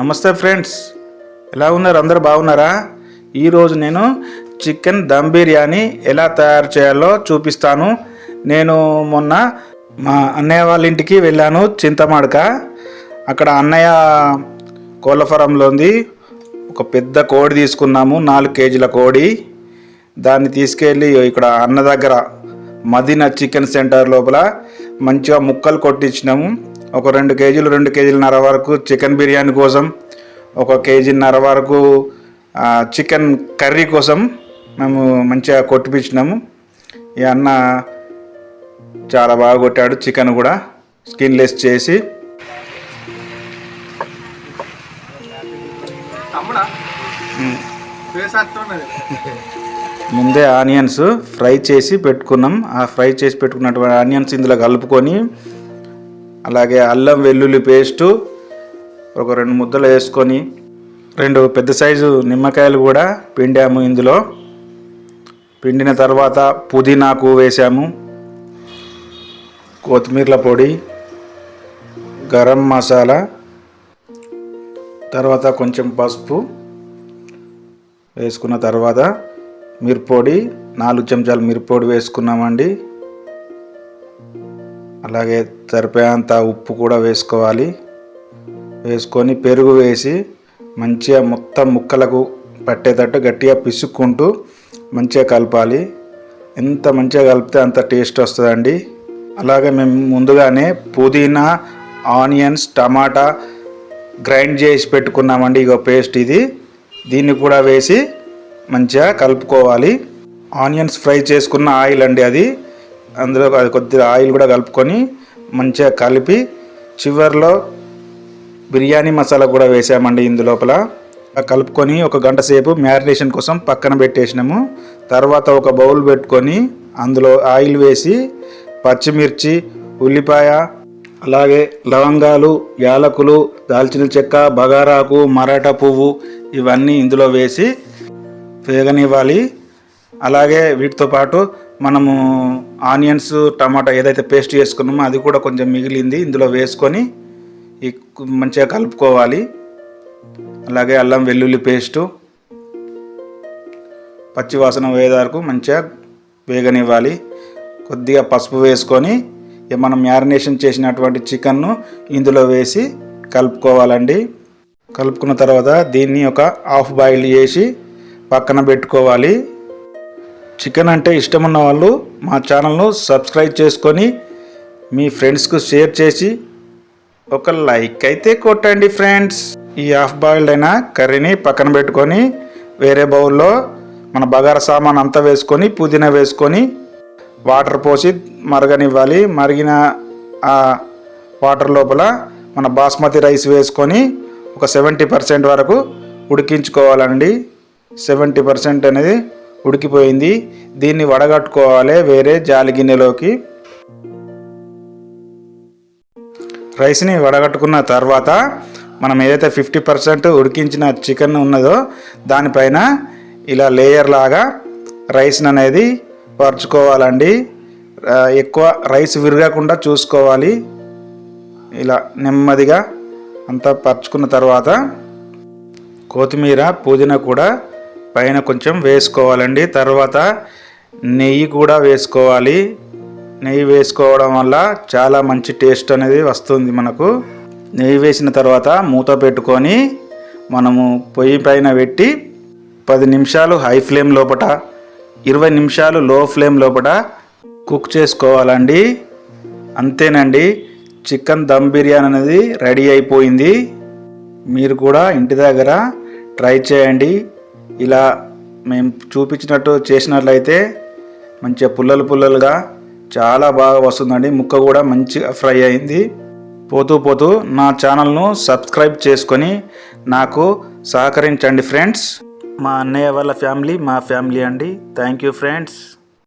నమస్తే ఫ్రెండ్స్. ఎలా ఉన్నారు? అందరు బాగున్నారా? ఈరోజు నేను చికెన్ దమ్ బిర్యానీ ఎలా తయారు చేయాలో చూపిస్తాను. నేను మొన్న మా అన్నయ్య వాళ్ళ ఇంటికి వెళ్ళాను చింతమాడక. అక్కడ అన్నయ్య కోళ్ళ ఫారంలో ఉంది. ఒక పెద్ద కోడి తీసుకున్నాము నాలుగు కేజీల కోడి. దాన్ని తీసుకెళ్ళి ఇక్కడ అన్న దగ్గర మదీనా చికెన్ సెంటర్ లోపల మంచిగా ముక్కలు కొట్టించినాము. ఒక రెండు కేజీలు రెండు కేజీలన్నర వరకు చికెన్ బిర్యానీ కోసం ఒక కేజీన్నర వరకు చికెన్ కర్రీ కోసం మేము మంచిగా కొట్టిపించినాము ఈ అన్న చాలా బాగా కొట్టాడు చికెన్ కూడా స్కిన్లెస్ చేసి. ముందే ఆనియన్స్ ఫ్రై చేసి పెట్టుకున్నాం. ఆ ఫ్రై చేసి పెట్టుకున్నటువంటి ఆనియన్స్ ఇందులో కలుపుకొని అలాగే అల్లం వెల్లుల్లి పేస్టు ఒక రెండు ముద్దలు వేసుకొని రెండు పెద్ద సైజు నిమ్మకాయలు కూడా పిండాము ఇందులో. పిండిన తర్వాత పుదీనాకు వేసాము కొత్తిమీరల పొడి గరం మసాలా తర్వాత కొంచెం పసుపు వేసుకున్న తర్వాత మిరప్పొడి నాలుగు చెంచాలు మిరపొడి వేసుకున్నామండి. అలాగే సరిపోయేంత ఉప్పు కూడా వేసుకోవాలి. వేసుకొని పెరుగు వేసి మంచిగా మొత్తం ముక్కలకు పట్టేటట్టు గట్టిగా పిసుక్కుంటూ మంచిగా కలపాలి. ఎంత మంచిగా కలిపితే అంత టేస్ట్ వస్తుందండి. అలాగే మేము ముందుగానే పుదీనా ఆనియన్స్ టమాటా గ్రైండ్ చేసి పెట్టుకున్నామండి. ఇక పేస్ట్ ఇది. దీన్ని కూడా వేసి మంచిగా కలుపుకోవాలి. ఆనియన్స్ ఫ్రై చేసుకున్న ఆయిల్ అండి అది. అందులో అది కొద్దిగా ఆయిల్ కూడా కలుపుకొని మంచిగా కలిపి చివర్లో బిర్యానీ మసాలా కూడా వేసామండి ఇందులోపల కలుపుకొని ఒక గంట సేపు మ్యారినేషన్ కోసం పక్కన పెట్టేసినాము. తర్వాత ఒక బౌల్ పెట్టుకొని అందులో ఆయిల్ వేసి పచ్చిమిర్చి ఉల్లిపాయ అలాగే లవంగాలు యాలకులు దాల్చిన చెక్క బగారాకు మరాఠా పువ్వు ఇవన్నీ ఇందులో వేసి వేగనివ్వాలి. అలాగే వీటితో పాటు మనము ఆనియన్స్ టమాటా ఏదైతే పేస్ట్ చేసుకున్నామో అది కూడా కొంచెం మిగిలింది. ఇందులో వేసుకొని ఈ మంచిగా కలుపుకోవాలి. అలాగే అల్లం వెల్లుల్లి పేస్టు పచ్చివాసన వాసన వరకు మంచిగా వేగనివ్వాలి. కొద్దిగా పసుపు వేసుకొని మనం మ్యారినేషన్ చేసినటువంటి చికెన్ను ఇందులో వేసి కలుపుకోవాలండి. కలుపుకున్న తర్వాత దీన్ని ఒక హాఫ్ బాయిల్ చేసి పక్కన పెట్టుకోవాలి. చికెన్ అంటే ఇష్టం వాళ్ళు మా ఛానల్ను సబ్స్క్రైబ్ చేసుకొని మీ ఫ్రెండ్స్కు షేర్ చేసి ఒక లైక్ అయితే కొట్టండి ఫ్రెండ్స్. ఈ హాఫ్ బాయిల్డ్ అయిన కర్రీని పక్కన పెట్టుకొని వేరే బౌల్లో మన బగార సామాన్ అంతా వేసుకొని పుదీనా వేసుకొని వాటర్ పోసి మరగనివ్వాలి. మరిగిన ఆ వాటర్ లోపల మన బాస్మతి రైస్ వేసుకొని ఒక సెవెంటీ పర్సెంట్ వరకు ఉడికించుకోవాలండి. సెవెంటీ పర్సెంట్ అనేది ఉడికిపోయింది. దీన్ని వడగట్టుకోవాలి వేరే జాలి గిన్నెలోకి రైస్ని వడగట్టుకున్న తర్వాత మనం ఏదైతే ఫిఫ్టీ పర్సెంట్ ఉడికించిన చికెన్ ఉన్నదో దానిపైన ఇలా లేయర్ లాగా రైస్ని అనేది పరుచుకోవాలండి. ఎక్కువ రైస్ విరగకుండా చూసుకోవాలి. ఇలా నెమ్మదిగా అంతా పరుచుకున్న తర్వాత కొత్తిమీర పుదీనా కూడా పైన కొంచెం వేసుకోవాలండి. తర్వాత నెయ్యి కూడా వేసుకోవాలి. నెయ్యి వేసుకోవడం వల్ల చాలా మంచి టేస్ట్ అనేది వస్తుంది మనకు. నెయ్యి వేసిన తర్వాత మూత పెట్టుకొని మనము పొయ్యి పైన పెట్టి పది నిమిషాలు హై ఫ్లేమ్ లోపట ఇరవై నిమిషాలు లో ఫ్లేమ్ లోపట కుక్ చేసుకోవాలండి. అంతేనండి చికెన్ దమ్ బిర్యానీ అనేది రెడీ అయిపోయింది. మీరు కూడా ఇంటి దగ్గర ట్రై చేయండి. ఇలా మేము చూపించినట్టు చేసినట్లయితే మంచిగా పుల్లలు పుల్లలుగా చాలా బాగా వస్తుందండి. ముక్క కూడా మంచిగా ఫ్రై అయింది. పోతూ పోతూ నా ఛానల్ను సబ్స్క్రైబ్ చేసుకొని నాకు సహకరించండి ఫ్రెండ్స్. మా అన్నయ్య వాళ్ళ ఫ్యామిలీ మా ఫ్యామిలీ అండి. Thank you friends.